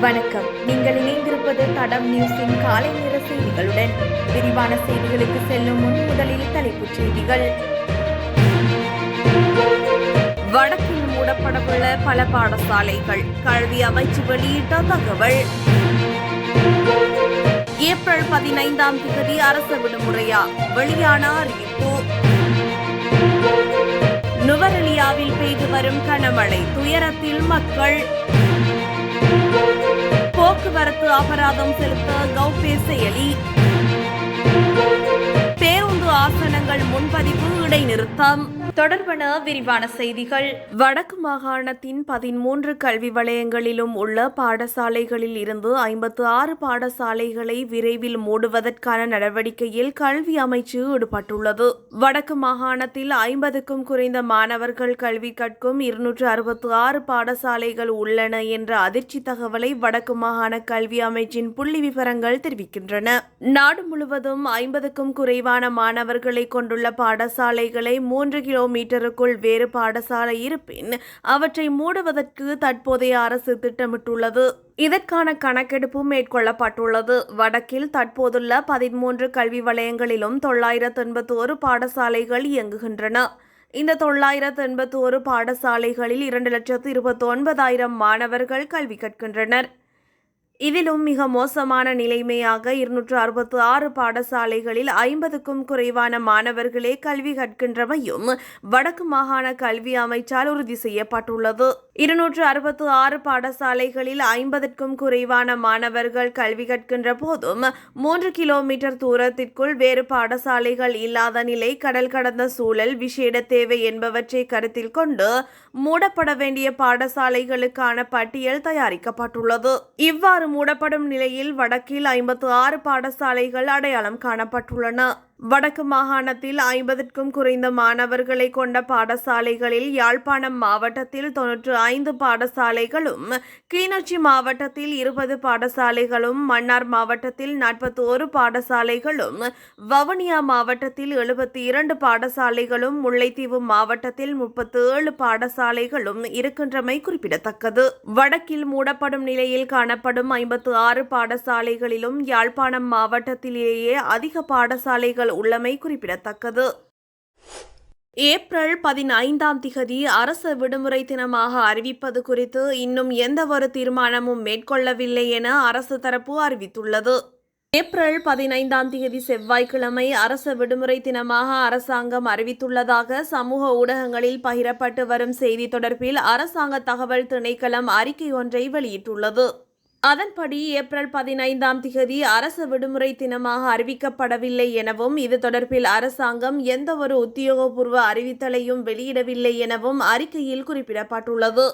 வணக்கம். நீங்கள் இணைந்திருப்பது தடம் நியூஸின் காலை நேர செய்திகளுடன். விரிவான செய்திகளுக்கு செல்லும் முன் முதலில் தலைப்புச் செய்திகள். வடக்கில் மூடப்படவுள்ள பல பாடசாலைகள். கல்வி அமைச்சு வெளியிட்ட தகவல். ஏப்ரல் பதினைந்தாம் தேதி அரசு விடுமுறையா? வெளியான அறிவிப்பு. நுவரெலியாவில் பெய்து வரும் கனமழை. துயரத்தில் மக்கள். போக்குவரத்து அபராதம் செலுத்த கௌபே செயலி. பேருந்து முன்பதிவு இடைநிறுத்தம். தொடர்பான விரிவான செய்திகள். வடக்கு மாகாணத்தின் பதிமூன்று கல்வி வலயங்களிலும் உள்ள பாடசாலைகளில் இருந்து ஐம்பத்து ஆறு பாடசாலைகளை விரைவில் மூடுவதற்கான நடவடிக்கையில் கல்வி அமைச்சு ஈடுபட்டுள்ளது. வடக்கு மாகாணத்தில் ஐம்பதுக்கும் குறைந்த மாணவர்கள் கல்வி கற்கும் இருநூற்று அறுபத்து ஆறு பாடசாலைகள் உள்ளன என்ற அதிர்ச்சி தகவலை வடக்கு மாகாண கல்வி அமைச்சின் புள்ளி விவரங்கள் தெரிவிக்கின்றன. நாடு முழுவதும் ஐம்பதுக்கும் குறைவான மாணவர்கள் கொண்டுள்ள பாடசாலைகளை மூன்று கிலோமீட்டருக்குள் வேறு பாடசாலை இருப்பின் அவற்றை மூடுவதற்கு தற்போதைய அரசு திட்டமிட்டுள்ளது. இதற்கான கணக்கெடுப்பு மேற்கொள்ளப்பட்டுள்ளது. வடக்கில் தற்போதுள்ள பதிமூன்று கல்வி வலயங்களிலும் தொள்ளாயிரத்து எண்பத்தி ஒரு பாடசாலைகள் இயங்குகின்றன. இந்த தொள்ளாயிரத்து எண்பத்தி ஒரு பாடசாலைகளில் இரண்டு லட்சத்து இருபத்தி ஒன்பதாயிரம் மாணவர்கள் கல்வி கற்கின்றனர். இதிலும் மிக மோசமான நிலைமையாக இருநூற்று அறுபத்து ஆறு பாடசாலைகளில் ஐம்பதுக்கும் குறைவான மாணவர்களே கல்வி கற்கின்றமையும் வடக்கு மாகாண கல்வி அமைச்சால் உறுதி செய்யப்பட்டுள்ளது. இருநூற்று அறுபத்து ஆறு பாடசாலைகளில் ஐம்பதற்கும் குறைவான மாணவர்கள் கல்வி கற்கின்ற போதும் மூன்று கிலோமீட்டர் தூரத்திற்குள் வேறு பாடசாலைகள் இல்லாத நிலை கடல் கடந்த சூழல் விசேட தேவை என்பவற்றை கருத்தில் கொண்டு மூடப்பட வேண்டிய பாடசாலைகளுக்கான பட்டியல் தயாரிக்கப்பட்டுள்ளது. இவ்வாறு மூடப்படும் நிலையில் வடக்கில் ஐம்பத்து ஆறு பாடசாலைகள் அடையாளம் காணப்பட்டுள்ளன. வடக்கு மாகாணத்தில் ஐம்பதுக்கும் குறைந்த மாணவர்களை கொண்ட பாடசாலைகளில் யாழ்ப்பாணம் மாவட்டத்தில் தொன்னூற்று ஐந்து பாடசாலைகளும் கிளிநொச்சி மாவட்டத்தில் இருபது பாடசாலைகளும் மன்னார் மாவட்டத்தில் நாற்பத்தி ஒரு பாடசாலைகளும் வவுனியா மாவட்டத்தில் எழுபத்தி இரண்டு பாடசாலைகளும் முல்லைத்தீவு மாவட்டத்தில் முப்பத்தி ஏழு பாடசாலைகளும் இருக்கின்றமை குறிப்பிடத்தக்கது. வடக்கில் மூடப்படும் நிலையில் காணப்படும் ஐம்பத்து ஆறு பாடசாலைகளிலும் யாழ்ப்பாணம் மாவட்டத்திலேயே அதிக பாடசாலைகள் உள்ளமை குறிப்பிடத்தக்கது. ஏப்ரல் பதினைந்தாம் திகதி அரசு விடுமுறை தினமாக அறிவிப்பது குறித்து இன்னும் எந்தவொரு தீர்மானமும் மேற்கொள்ளவில்லை என அரசு தரப்பு அறிவித்துள்ளது. ஏப்ரல் பதினைந்தாம் தேதி செவ்வாய்க்கிழமை அரசு விடுமுறை தினமாக அரசாங்கம் அறிவித்துள்ளதாக சமூக ஊடகங்களில் பகிரப்பட்டு வரும் செய்தி தொடர்பில் அரசாங்க தகவல் திணைக்களம் அறிக்கை ஒன்றை வெளியிட்டுள்ளது. அதன்படி ஏப்ரல் பதினைந்தாம் திகதி அரசு விடுமுறை தினமாக அறிவிக்கப்படவில்லை எனவும் இது தொடர்பில் அரசாங்கம் எந்தவொரு உத்தியோகபூர்வ அறிவித்தலையும் வெளியிடவில்லை எனவும் அறிக்கையில் குறிப்பிடப்பட்டுள்ளது.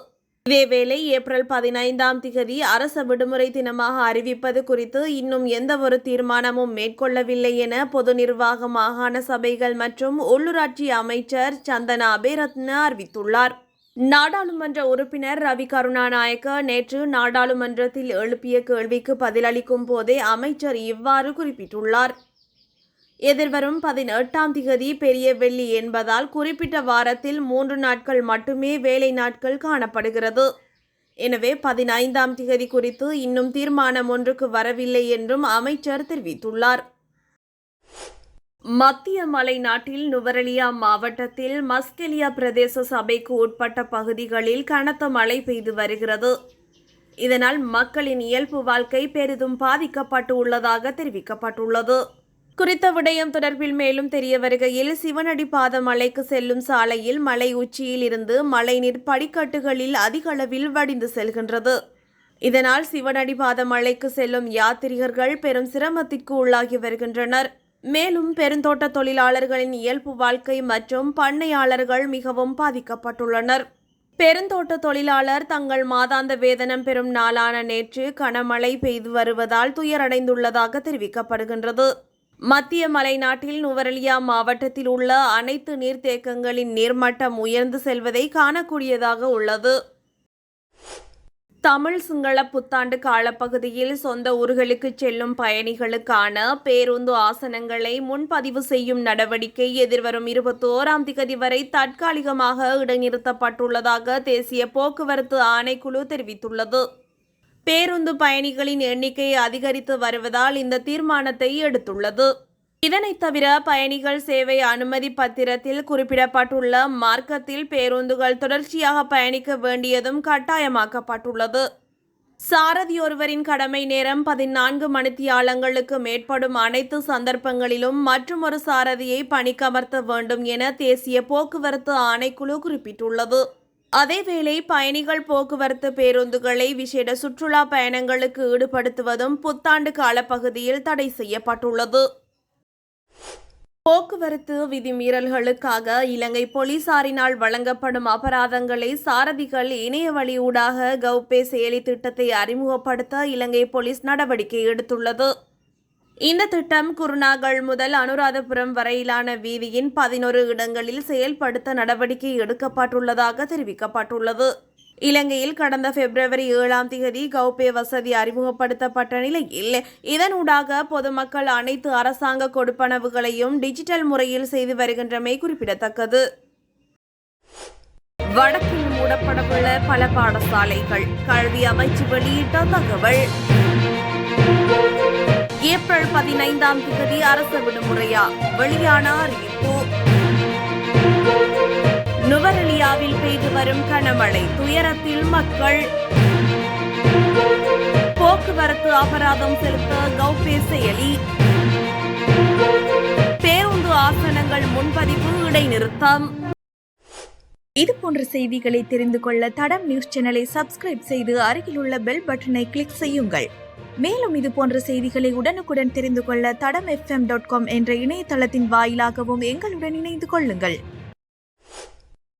இதேவேளை ஏப்ரல் பதினைந்தாம் திகதி அரச விடுமுறை தினமாக அறிவிப்பது குறித்து இன்னும் எந்தவொரு தீர்மானமும் மேற்கொள்ளவில்லை என பொது நிர்வாக மாகாண சபைகள் மற்றும் உள்ளூராட்சி அமைச்சர் சந்தனா அபேரத்ன அறிவித்துள்ளார். நாடாளுமன்ற உறுப்பினர் ரவி கருணாநாயக்க நேற்று நாடாளுமன்றத்தில் எழுப்பிய கேள்விக்கு பதிலளிக்கும் போதே அமைச்சர் இவ்வாறு குறிப்பிட்டுள்ளார். எதிர்வரும் பதினெட்டாம் திகதி பெரிய வெள்ளி என்பதால் குறிப்பிட்ட வாரத்தில் மூன்று நாட்கள் மட்டுமே வேலை நாட்கள் காணப்படுகிறது. எனவே பதினைந்தாம் திகதி குறித்து இன்னும் தீர்மானம் ஒன்றுக்கு வரவில்லை என்றும் அமைச்சர் தெரிவித்துள்ளார். மத்திய மலைநாட்டில் நுவரெலியா மாவட்டத்தில் மஸ்கெலியா பிரதேச சபைக்கு உட்பட்ட பகுதிகளில் கனத்த மழை பெய்து வருகிறது. இதனால் மக்களின் இயல்பு வாழ்க்கை பெரிதும் பாதிக்கப்பட்டு உள்ளதாக தெரிவிக்கப்பட்டுள்ளது. குறித்த விடயம் தொடர்பில் மேலும் தெரிய வருகையில் சிவனடி பாத மலைக்கு செல்லும் சாலையில் மலை உச்சியில் இருந்து மழைநீர் படிக்கட்டுகளில் அதிக அளவில் வடிந்து செல்கின்றது. இதனால் சிவனடி பாத மலைக்கு செல்லும் யாத்ரிகர்கள் பெரும் சிரமத்திற்கு உள்ளாகி வருகின்றனர். மேலும் பெருந்தோட்ட தொழிலாளர்களின் இயல்பு வாழ்க்கை மற்றும் பண்ணையாளர்கள் மிகவும் பாதிக்கப்பட்டுள்ளனர். பெருந்தோட்ட தொழிலாளர் தங்கள் மாதாந்த வேதனம் பெறும் நாளான நேற்று கனமழை பெய்து வருவதால் துயரடைந்துள்ளதாக தெரிவிக்கப்படுகின்றது. மத்திய மலைநாட்டில் நுவரெலியா மாவட்டத்தில் உள்ள அனைத்து நீர்த்தேக்கங்களின் நீர்மட்டம் உயர்ந்து செல்வதை காணக்கூடியதாக உள்ளது. தமிழ் சிங்கள புத்தாண்டு காலப்பகுதியில் சொந்த ஊர்களுக்கு செல்லும் பயணிகளுக்கான பேருந்து ஆசனங்களை முன்பதிவு செய்யும் நடவடிக்கை எதிர்வரும் இருபத்தி ஓராம் திகதி வரை தற்காலிகமாக இடைநிறுத்தப்பட்டுள்ளதாக தேசிய போக்குவரத்து ஆணைக்குழு தெரிவித்துள்ளது. பேருந்து பயணிகளின் எண்ணிக்கை அதிகரித்து வருவதால் இந்த தீர்மானத்தை எடுத்துள்ளது. இதனைத் தவிர பயணிகள் சேவை அனுமதி பத்திரத்தில் குறிப்பிடப்பட்டுள்ள மார்க்கத்தில் பேருந்துகள் தொடர்ச்சியாக பயணிக்க வேண்டியதும் கட்டாயமாக்கப்பட்டுள்ளது. சாரதி ஒருவரின் கடமை நேரம் பதினான்கு மணித்தியாலங்களுக்கு மேற்படும் அனைத்து சந்தர்ப்பங்களிலும் மற்றுமொரு சாரதியை பணிக்கமர்த்த வேண்டும் என தேசிய போக்குவரத்து ஆணைக்குழு குறிப்பிட்டுள்ளது. அதேவேளை பயணிகள் போக்குவரத்து பேருந்துகளை விசேட சுற்றுலா பயணங்களுக்கு ஈடுபடுத்துவதும் புத்தாண்டு காலப்பகுதியில் தடை செய்யப்பட்டுள்ளது. போக்குவரத்து விதிமீறல்களுக்காக இலங்கை போலீசாரினால் வழங்கப்படும் அபராதங்களை சாரதிகள் இணைய வழியூடாக கௌபே செயலி திட்டத்தை அறிமுகப்படுத்த இலங்கை போலீஸ் நடவடிக்கை எடுத்துள்ளது. இந்த திட்டம் குருநாகல் முதல் அனுராதபுரம் வரையிலான வீதியின் பதினொரு இடங்களில் செயல்படுத்த நடவடிக்கை எடுக்கப்பட்டுள்ளதாக தெரிவிக்கப்பட்டுள்ளது. இலங்கையில் கடந்த பிப்ரவரி ஏழாம் தேதி கௌபே வசதி அறிமுகப்படுத்தப்பட்ட நிலையில் இதனூடாக பொதுமக்கள் அனைத்து அரசாங்க கொடுப்பனவுகளையும் டிஜிட்டல் முறையில் செய்து வருகின்றமை குறிப்பிடத்தக்கது. வடக்கில் மூடப்படவுள்ள பல பாடசாலைகள் கல்வி அமைச்சு வெளியிட்ட தகவல். ஏப்ரல் பதினைந்தாம் தேதி அரசு விடுமுறையா? வெளியான அறிவிப்பு. நுவரெலியாவில் பெய்து வரும் கனமழை. துயரத்தில் மக்கள் போக்குவரத்து அபராதம் செலுத்த கௌபே செயலி. பேருந்து ஆசனங்கள் முன்பதிவு இடைநிறுத்தம். இது போன்ற செய்திகளை தெரிந்து கொள்ள தடம் நியூஸ் சேனலை சப்ஸ்கிரைப் செய்து அருகிலுள்ள பெல் பட்டனை கிளிக் செய்யுங்கள். மேலும் இது போன்ற செய்திகளை உடனுக்குடன் தெரிந்து கொள்ள தடம் எஃப்எம் டாட் காம் என்ற இணையதளத்தின் வாயிலாகவும் எங்களுடன் இணைந்து கொள்ளுங்கள்.